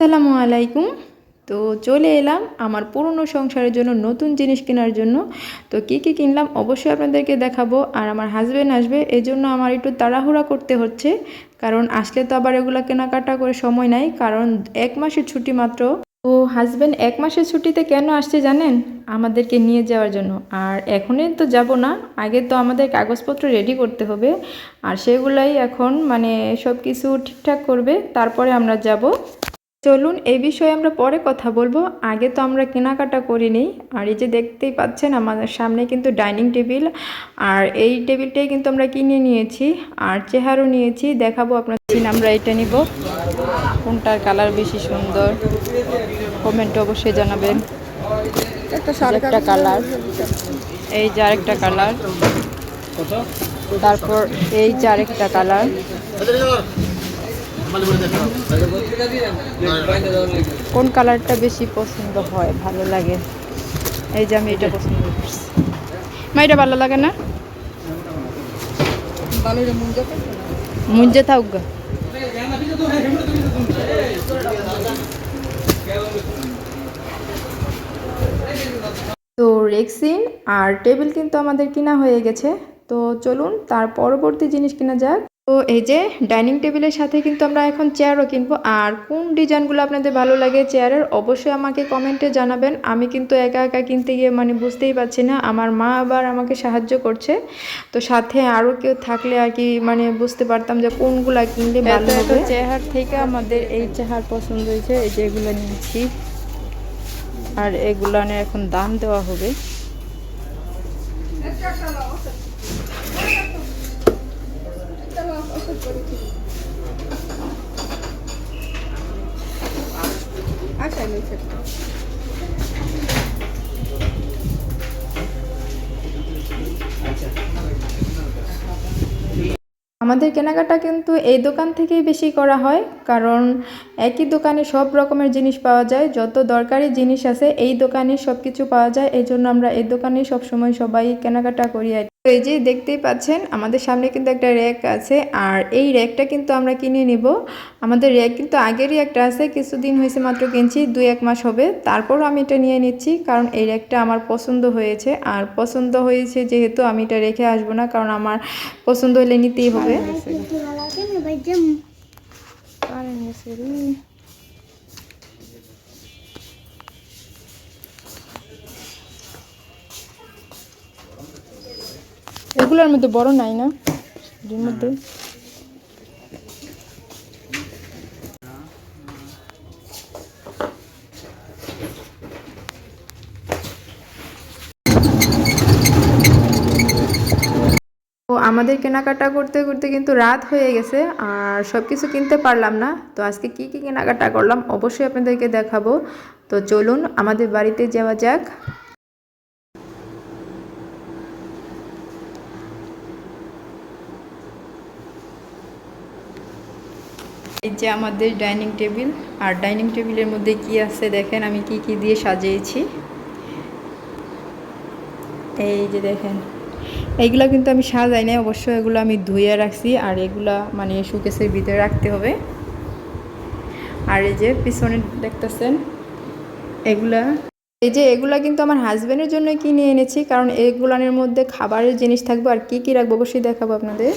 আসসালামু আলাইকুম। তো চলে এলাম আমার পুরনো সংসারের জন্য নতুন জিনিস কেনার জন্য। তো কি কি কিনলাম অবশ্যই আপনাদেরকে দেখাবো। আর আমার হাজব্যান্ড আসবে এই জন্য আমার একটু তাড়াহুড়া করতে হচ্ছে। কারণ আসলে তো আবার এগুলো কেনাকাটা করে সময় নাই, কারণ এক মাসের ছুটি মাত্র। তো হাজব্যান্ড এক মাসের ছুটিতে কেন আসছে জানেন? আমাদেরকে নিয়ে যাওয়ার জন্য। আর এখনই তো যাব না, আগে তো আমাদের কাগজপত্র রেডি করতে হবে। আর সেগুলাই এখন মানে সব কিছু ঠিকঠাক করবে, তারপরে আমরা যাব। চলুন এই বিষয়ে আমরা পরে কথা বলব। আগে তো আমরা কেনাকাটা করিনি। আর এই যে দেখতেই পাচ্ছেন আমাদের সামনে কিন্তু ডাইনিং টেবিল। আর এই টেবিলটাই কিন্তু আমরা কিনে নিয়েছি। আর চেহারও নিয়েছি। দেখাবো আপনার আমরা এটা নিব। কোনটার কালার বেশি সুন্দর। কমেন্টে অবশ্যই জানাবেন। একটা কালার। এই যে আরেকটা কালার। তারপর এই যে আরেকটা কালার। কোন কালারটা বেশি পছন্দ হয়? ভালো লাগে। এই যে আমি এটা পছন্দ করছি। মা, এটা ভালো লাগে না? মুঞ্জে থাক। তো রেক্সিন আর টেবিল কিন্তু আমাদের কিনা হয়ে গেছে। তো চলুন, তার পরবর্তী জিনিস কিনা যাক। তো এই যে ডাইনিং টেবিলের সাথে কিন্তু আমরা এখন চেয়ারও কিনবো। আর কোন ডিজাইনগুলো আপনাদের ভালো লাগে চেয়ারের অবশ্যই আমাকে কমেন্টে জানাবেন। আমি কিন্তু একা একা কিনতে গিয়ে মানে বুঝতেই পারছি না। আমার মা আবার আমাকে সাহায্য করছে। তো সাথে আরও কেউ থাকলে আর কি মানে বুঝতে পারতাম যে কোনগুলো কিনলে ভালো হবে। চেহার থেকে আমাদের এই চেহার পছন্দ হয়েছে। এই যে এগুলো নিয়েছি। আর এগুলো এখন দাম দেওয়া হবে। আমাদের কেনাকাটা কিন্তু এই দোকান থেকেই বেশি করা হয়, কারণ একই দোকানে সব রকমের জিনিস পাওয়া যায়, যত দরকারি জিনিস আছে এই দোকানে সব কিছু পাওয়া যায় এই জন্য আমরা এই দোকানেই সবসময় সবাই কেনাকাটা করি আর। তো এই যে দেখতেই পাচ্ছেন আমাদের সামনে কিন্তু একটা র্যাক আছে আর এই র্যাকটা কিন্তু আমরা কিনে নিব। আমাদের র্যাক কিন্তু আগেরই একটা আছে কিছুদিন হয়েছে মাত্র কিনছি দুই এক মাস হবে। তারপরও আমি এটা নিয়ে নিচ্ছি কারণ এই র্যাকটা আমার পছন্দ হয়েছে। আর পছন্দ হয়েছে যেহেতু আমি এটা রেখে আসব না কারণ আমার পছন্দ হলে নিতেই হবে। এগুলোর মধ্যে বড় নাই না? এর মধ্যে? আমাদের কেনাকাটা করতে করতে কিন্তু রাত হয়ে গেছে আর সব কিছু কিনতে পারলাম না। তো আজকে কি কি কেনাকাটা করলাম অবশ্যই আপনাদেরকে দেখাবো। তো চলুন আমাদের বাড়িতে যাওয়া যাক। এই যে আমাদের ডাইনিং টেবিল, আর ডাইনিং টেবিলের মধ্যে কি আছে দেখেন, আমি কি কি দিয়ে সাজিয়েছি। এই যে দেখেন, এইগুলো কিন্তু আমি সাজাই নাই, অবশ্য এগুলো আমি ধুয়ে রাখছি, আর এগুলা মানে সুকেসের ভিতরে রাখতে হবে। আর এই যে পিছনে দেখতেছেন, এগুলা, এই যে এগুলা কিন্তু আমার হাজব্যান্ডের জন্য কিনে এনেছি, কারণ এগুলানের মধ্যে খাবারের জিনিস থাকবে, আর কি কি রাখব অবশ্যই দেখাবো আপনাদের।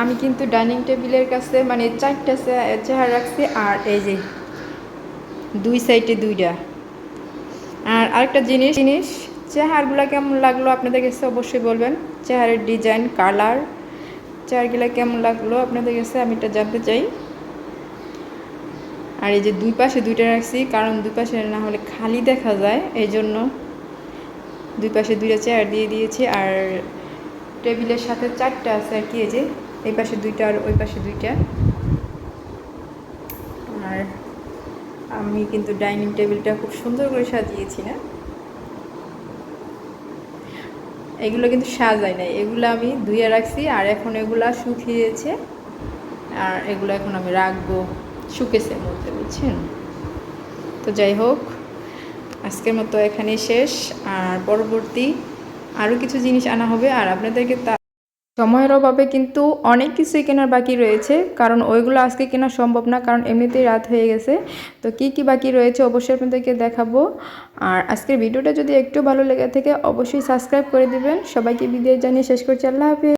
আমি কিন্তু ডাইনিং টেবিলের কাছে মানে চারটা চেয়ার রাখছি আর এই যে দুই সাইডে দুইটা। আর আরেকটা জিনিস জিনিস চেহারগুলা কেমন লাগল আপনাদের কাছে অবশ্যই বলবেন। চেহারের ডিজাইন, কালার চেহারগুলো কেমন লাগল আপনাদের কাছে আমি এটা জানতে চাই। আর এই যে দুই পাশে দুইটা রাখছি, কারণ দুই পাশে না হলে খালি দেখা যায়, এই জন্য দুই পাশে দুইটা চেয়ার দিয়ে দিয়েছি। আর টেবিলের সাথে চারটা আছে আর কি, এই যে এই পাশে দুইটা আর ওই পাশে দুইটা। আর আমি কিন্তু ডাইনিং টেবিলটা খুব সুন্দর করে সাজিয়েছি না? এগুলো কিন্তু সাজাই নাই। এগুলো আমি ধুয়ে রাখছি আর এখন এগুলা শুকিয়েছে। আর এগুলো এখন আমি রাখব শুকেসের মধ্যে, বুঝছেন? তো যাই হোক, আজকের মতো এখানেই শেষ। আর পরবর্তী আরও কিছু জিনিস আনা হবে। আর আপনাদেরকে তা সময়ের অভাবে কিন্তু অনেক কিছুই কেনার বাকি রয়েছে, কারণ ওইগুলো আজকে কেনা সম্ভব না, কারণ এমনিতেই রাত হয়ে গেছে। তো কি কি বাকি রয়েছে অবশ্যই আপনাদেরকে দেখাবো। আর আজকের ভিডিওটা যদি একটু ভালো লেগে থাকে, অবশ্যই সাবস্ক্রাইব করে দিবেন। সবাইকে বিদায় জানিয়ে শেষ করছি। আল্লাহ হাফিজ।